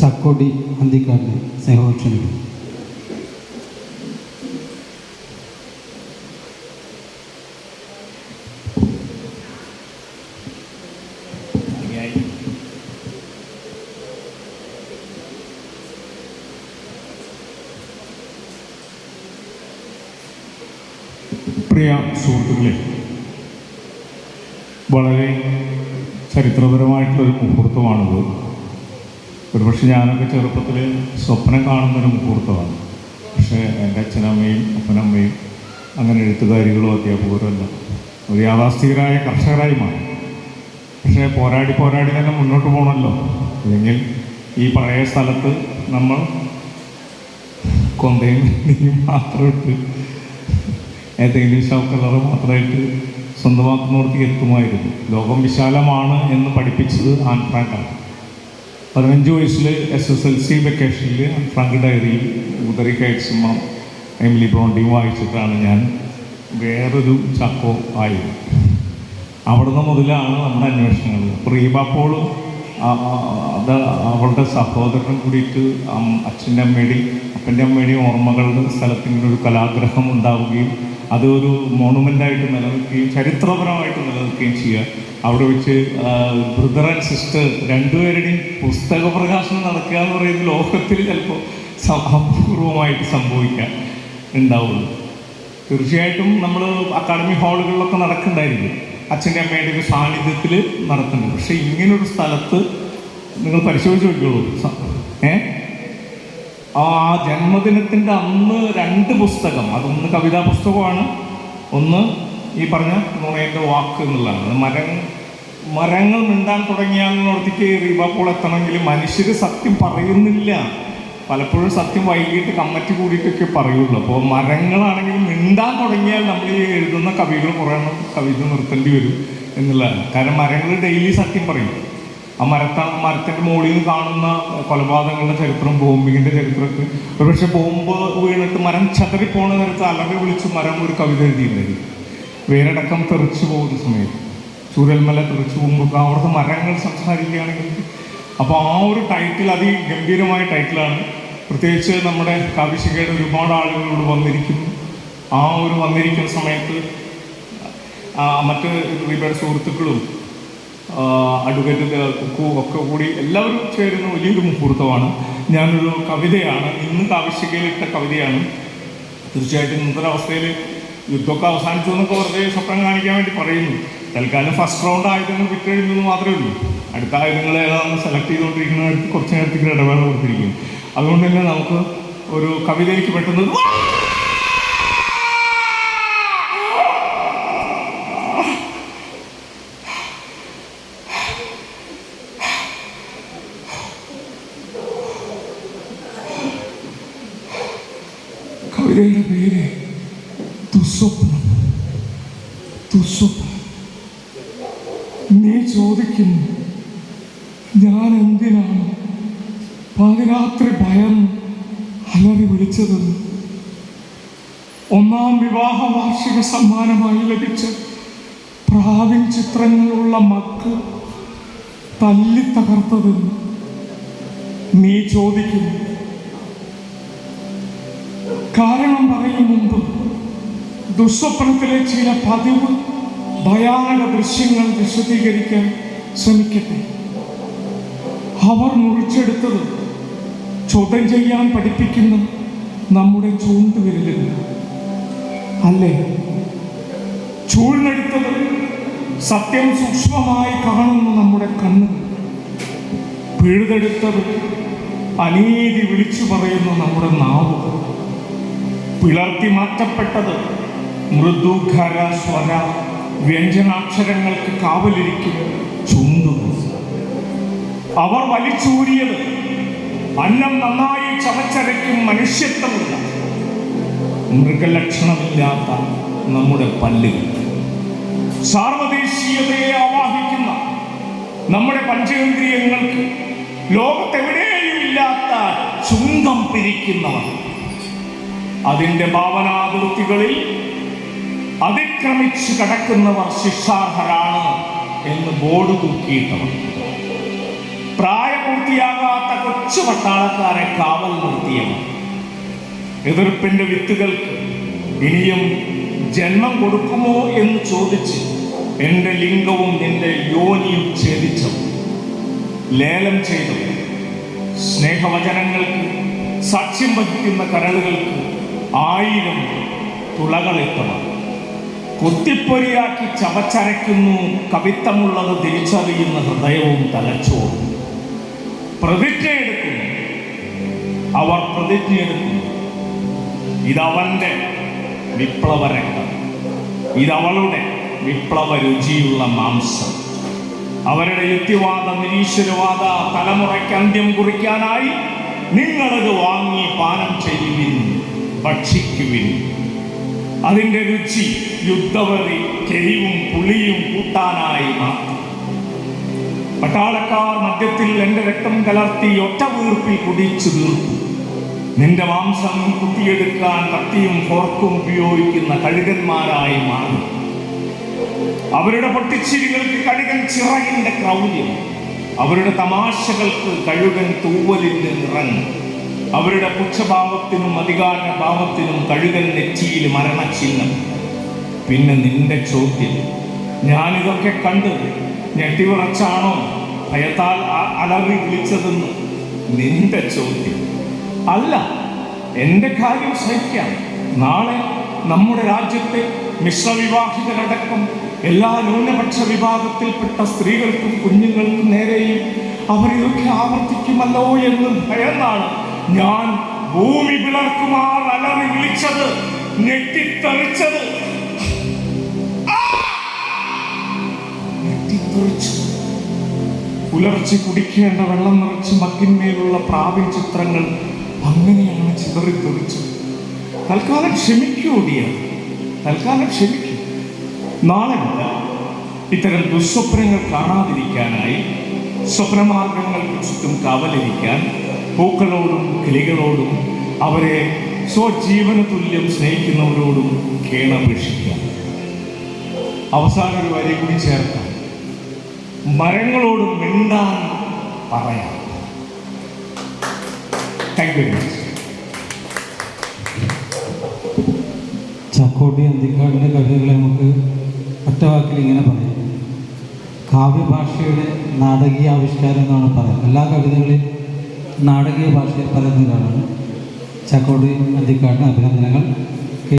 ചക്കോടി അന്തിക്കാടിനെ സ്നേഹം ക്ഷണിക്കുന്നു പ്രിയ സുഹൃത്തുക്കളെ വളരെ ചരിത്രപരമായിട്ടുള്ളൊരു മുഹൂർത്തമാണിത്. ഒരുപക്ഷെ ഞാനൊക്കെ ചെറുപ്പത്തിൽ സ്വപ്നം കാണുന്നൊരു മുഹൂർത്തമാണ്. പക്ഷേ എന്റെ അച്ഛനമ്മയും അപ്പനമ്മയും അങ്ങനെ എഴുത്തുകാരികളും അധ്യാപകരും അല്ല ഒരു യാഥാസ്ഥികരായ കർഷകരായി മാറി. പക്ഷേ പോരാടി പോരാടി തന്നെ മുന്നോട്ട് പോകണമല്ലോ അല്ലെങ്കിൽ ഈ പഴയ സ്ഥലത്ത് നമ്മൾ കൊന്തയും മാത്രമിട്ട് ഏതെങ്കിലും ഷൗക്കലറ് മാത്രമായിട്ട് സ്വന്തമാക്കുന്നിടത്തേക്ക് എത്തുമായിരുന്നു. ലോകം വിശാലമാണ് എന്ന് പഠിപ്പിച്ചത് ആൻ ഫ്രാങ്കാണ് പതിനഞ്ച് വയസ്സിൽ എസ് എസ് എൽ സി വെക്കേഷനിൽ ഫ്രങ്ക് ഡയറിയിൽ ഉദറി കൈറ്റ്സുമ്മ എമിലി ബ്രോണ്ടിയും വായിച്ചിട്ടാണ് ഞാൻ വേറൊരു ചക്കോ ആയത്. അവിടുന്ന് മുതലാണ് നമ്മുടെ അന്വേഷണങ്ങൾ. റീബാപ്പോളും അത് അവളുടെ സഹോദരൻ കൂടിയിട്ട് അച്ഛന്റെ അമ്മയുടെയും അപ്പന്റെ അമ്മയുടെയും ഓർമ്മകളുടെ സ്ഥലത്തിന്റെ ഒരു കലാഗ്രഹം ഉണ്ടാവുകയും അതൊരു മോണുമെന്റായിട്ട് നിലനിൽക്കുകയും ചരിത്രപരമായിട്ട് നിലനിൽക്കുകയും ചെയ്യുക. അവിടെ വെച്ച് ബ്രദർ ആൻഡ് സിസ്റ്റർ രണ്ടുപേരുടെയും പുസ്തക പ്രകാശനം നടക്കുക എന്ന് പറയുന്നത് ലോകത്തിൽ ചിലപ്പോൾ അപൂർവമായിട്ട് സംഭവിക്കാൻ ഉണ്ടാവുള്ളൂ. തീർച്ചയായിട്ടും നമ്മൾ അക്കാഡമി ഹാളുകളിലൊക്കെ നടക്കണ്ടായിരുന്നു അച്ഛന്റെ അമ്മയുടെ ഒരു സാന്നിധ്യത്തിൽ നടത്തുന്നുണ്ട് പക്ഷേ ഇങ്ങനൊരു സ്ഥലത്ത് നിങ്ങൾ പരിശോധിച്ച് നോക്കിയോളൂ ഏഹ് ആ ജന്മദിനത്തിന്റെ അന്ന് രണ്ട് പുസ്തകം. അതൊന്ന് കവിതാ പുസ്തകമാണ്. ഒന്ന് ഈ പറഞ്ഞ നുണയന്റെ വാക്ക് എന്നുള്ളതാണ്. മരം മരങ്ങൾ മിണ്ടാൻ തുടങ്ങിയാലെന്നോടത്തേക്ക് റീബാപ്പോൾ എത്തണമെങ്കിൽ മനുഷ്യർ സത്യം പറയുന്നില്ല. പലപ്പോഴും സത്യം വൈകിട്ട് കമ്മറ്റി കൂടിയിട്ടൊക്കെ പറയുള്ളൂ. അപ്പോൾ മരങ്ങളാണെങ്കിൽ മിണ്ടാൻ തുടങ്ങിയാൽ നമ്മൾ ഈ എഴുതുന്ന കവികൾ കുറേ കവിത നിർത്തേണ്ടി വരും എന്നുള്ളതാണ്. കാരണം മരങ്ങൾ ഡെയിലി സത്യം പറയും. ആ മരത്ത മരത്തിന്റെ മുകളിൽ കാണുന്ന കൊലപാതകങ്ങളുടെ ചരിത്രം ബോംബിങ്ങിന്റെ ചരിത്രമൊക്കെ. ഒരുപക്ഷെ ബോംബ് വീണിട്ട് മരം ചതറിപ്പോണ നേരത്ത് അലറി വിളിച്ച് മരം ഒരു കവിത എഴുതിയിട്ടുണ്ട് വേരടക്കം തെറിച്ചു പോകുന്ന സമയത്ത്. ചൂരൽമല തെറിച്ചു പോകുമ്പോൾ അവിടുത്തെ മരങ്ങൾ സംസാരിക്കുകയാണെങ്കിൽ അപ്പോൾ ആ ഒരു ടൈറ്റിൽ അതി ഗംഭീരമായ ടൈറ്റിലാണ് പ്രത്യേകിച്ച് നമ്മുടെ കവിശികയുടെ ഒരുപാട് ആളുകളോട് വന്നിരിക്കുന്നു ആ ഒരു വന്നിരിക്കുന്ന സമയത്ത് മറ്റ് ഇവരുടെ സുഹൃത്തുക്കളും അഡ്വക്കേറ്റ് കുക്കു ഒക്കെ കൂടി എല്ലാവരും ചേരുന്ന വലിയൊരു മുഹൂർത്തമാണ്. ഞാനൊരു കവിതയാണ് ഇന്ന് കാവശ്യകയിലിട്ട കവിതയാണ്. തീർച്ചയായിട്ടും ഇന്നത്തെ അവസ്ഥയിൽ യുദ്ധമൊക്കെ അവസാനിച്ചു എന്നൊക്കെ വെറുതെ സ്വപ്നം കാണിക്കാൻ വേണ്ടി പറയുന്നു. തൽക്കാലം ഫസ്റ്റ് റൗണ്ട് ആയുധങ്ങൾ വിറ്റഴിഞ്ഞു എന്ന് മാത്രമേ ഉള്ളൂ. അടുത്ത ആയുധങ്ങൾ ഏതാണ് സെലക്ട് ചെയ്തുകൊണ്ടിരിക്കുന്നവർക്ക് കുറച്ച് നേരത്തേക്ക് ഇടവേള കൊടുത്തിരിക്കും. അതുകൊണ്ട് തന്നെ നമുക്ക് ഒരു കവിതയിലേക്ക് പെട്ടെന്ന് കവിതയുടെ പേര് ദുസ്വപ്നം ദുസ്വപ്നം നീ ചോദിക്കുന്നു ഞാൻ എന്തിനാണ് പാതിരാത്രി ഭയം അലറി വിളിച്ചതെന്ന് ഒന്നാം വിവാഹ വാർഷിക സമ്മാനമായി ലഭിച്ച പ്രാവിൻ ചിത്രങ്ങളുള്ള മക്ക് തല്ലിത്തകർത്തതെന്ന് നീ ചോദിക്കുന്നു. കാരണം പറയും മുമ്പ് ദുസ്വപ്നത്തിലെ ചില പതിവ് ഭയാനക ദൃശ്യങ്ങൾ വിശദീകരിക്കാൻ ശ്രമിക്കട്ടെ. അവർ മുറിച്ചെടുത്തത് ചോദ്യം ചെയ്യാൻ പഠിപ്പിക്കുന്ന നമ്മുടെ ചൂണ്ടുവിരലുകൾ അല്ലേ? ചൂഴ്ന്നെടുത്തത് സത്യം സൂക്ഷ്മമായി കാണുന്ന നമ്മുടെ കണ്ണുകൾ പിഴുതെടുത്തത് അനീതി വിളിച്ചു പറയുന്ന നമ്മുടെ നാവുകൾ പിളർത്തി മാറ്റപ്പെട്ടത്. മൃദു ഖര സ്വര വ്യഞ്ജനാക്ഷരങ്ങൾക്ക് കാവലിരിക്കും ചുണ്ടും അവർ വലിച്ചൂരിയത് അന്നം നന്നായി ചവച്ചരയ്ക്കും മനുഷ്യത്വമില്ല. മൃഗലക്ഷണമില്ലാത്ത നമ്മുടെ പല്ലുകൾ സാർവദേശീയതയെ ആവാഹിക്കുന്ന നമ്മുടെ പഞ്ചേന്ദ്രിയങ്ങൾക്ക് ലോകത്തെവിടെയും ഇല്ലാത്ത ചുങ്കം പിരിക്കുന്നവർ. അതിന്റെ ഭാവനാതിർത്തികളിൽ അതിക്രമിച്ചു കടക്കുന്നവർ ശിക്ഷാർഹരാണ് എന്ന് ബോർഡ് തൂക്കിയിട്ടവർ. പ്രായപൂർത്തിയാകാത്ത കൊച്ചു പട്ടാളക്കാരെ കാവൽ നിർത്തിയവർ. എതിർപ്പിന്റെ വിത്തുകൾക്ക് ഇനിയും ജന്മം കൊടുക്കുമോ എന്ന് ചോദിച്ച് എന്റെ ലിംഗവും നിന്റെ യോനിയും ഛേദിച്ചവർ. ലേലം ചെയ്തവർ. സ്നേഹവചനങ്ങൾക്ക് സാക്ഷ്യം വഹിക്കുന്ന കരളുകൾക്ക് ആയിരം തുളകളെത്തണം കുത്തിപ്പൊരിയാക്കി ചവച്ചരയ്ക്കുന്നു കവിത്തമുള്ളത് തിരിച്ചറിയുന്ന ഹൃദയവും തലച്ചോറും. പ്രതിജ്ഞയെടുക്കുന്നു അവർ പ്രതിജ്ഞയെടുക്കുന്നു ഇതവന്റെ വിപ്ലവരംഗം ഇതവളുടെ വിപ്ലവ രുചിയുള്ള മാംസം. അവരുടെ യുക്തിവാദ നിരീശ്വരവാദ തലമുറയ്ക്ക് അന്ത്യം കുറിക്കാനായി നിങ്ങളത് വാങ്ങി പാനം ചെയ്യുവിൻ. ഭക്ഷിക്കുവിൻ. അതിന്റെ രുചി യുദ്ധവറി കെരിവും പുളിയും കൂട്ടാനായി മാറ്റി പട്ടാളക്കാർ മദ്യത്തിൽ എന്റെ രക്തം കലർത്തി ഒറ്റ വീർപ്പിൽ കുടിച്ചു തീർത്തു. നിന്റെ മാംസം കുത്തിയെടുക്കാൻ കത്തിയും ഫോർക്കും ഉപയോഗിക്കുന്ന കഴുകന്മാരായി മാറി. അവരുടെ പൊട്ടിച്ചിരികൾക്ക് കഴുകൻ ചിറകിന്റെ ക്രൗര്യം. അവരുടെ തമാശകൾക്ക് കഴുകൻ തൂവലിന്റെ നിറങ്ങ് അവരുടെ പുച്ഛഭാവത്തിനും അധികാര ഭാവത്തിനും കഴുകൻ നെറ്റിയിൽ മരണചിഹ്നം. പിന്നെ നിന്റെ ചോദ്യം ഞാനിതൊക്കെ കണ്ട് ഞെട്ടിവിറച്ചാണോ ഭയത്താൽ അലറി വിളിച്ചതെന്ന് നിന്റെ ചോദ്യം. അല്ല എന്റെ കാര്യം സഹിക്കാം. നാളെ നമ്മുടെ രാജ്യത്തെ മിശ്രവിവാഹിതരടക്കം എല്ലാ ന്യൂനപക്ഷ വിഭാഗത്തിൽപ്പെട്ട സ്ത്രീകൾക്കും കുഞ്ഞുങ്ങൾക്കും നേരെയും അവരിതൊക്കെ ആവർത്തിക്കുമല്ലോ എന്ന് ഭയന്നാണ്. ഞാൻ ഭൂമി പിളർക്കുമാർ അലറി വിളിച്ചത് ഞെട്ടിത്തെറിച്ചത്. ഞെട്ടിത്തെറിച്ചു. പുലർച്ചെ കുടിക്കേണ്ട വെള്ളം നിറച്ച് മക്കിന്മേലുള്ള പ്രാവിൻ ചിത്രങ്ങൾ അങ്ങനെയാണ് ചിതറിത്തെറിച്ചത് തൽക്കാലം ക്ഷമിക്കൂ തൽക്കാലം ക്ഷമിക്കൂ. നാളെ മുതൽ ഇത്തരം ദുസ്വപ്നങ്ങൾ കാണാതിരിക്കാനായി സ്വപ്നമാർഗങ്ങൾക്ക് ചുറ്റും കാവലിരിക്കാൻ പൂക്കളോടും കിളികളോടും അവരെ സ്വജീവന തുല്യം സ്നേഹിക്കുന്നവരോടും കേണപേക്ഷിക്കാം അവസാന ഒരു വരി കൂടി ചേർക്കാം. മരങ്ങളോട് മിണ്ടാൻ പറയാം. താങ്ക് യു ചാക്കോട്ടി അന്തിക്കാടിന്റെ കവിതകളെ നമുക്ക് ഒറ്റ വാക്കിൽ ഇങ്ങനെ പറയാം. കാവ്യഭാഷയുടെ നാടകീയ ആവിഷ്കാരം എന്നാണ് പറയാം. എല്ലാ കവിതകളെയും നാടകീയ ഭാഷയിൽ പറയുന്നവരാണ് ചാക്കോട്ടി അന്തിക്കാടിന് അഭിനന്ദനങ്ങൾ.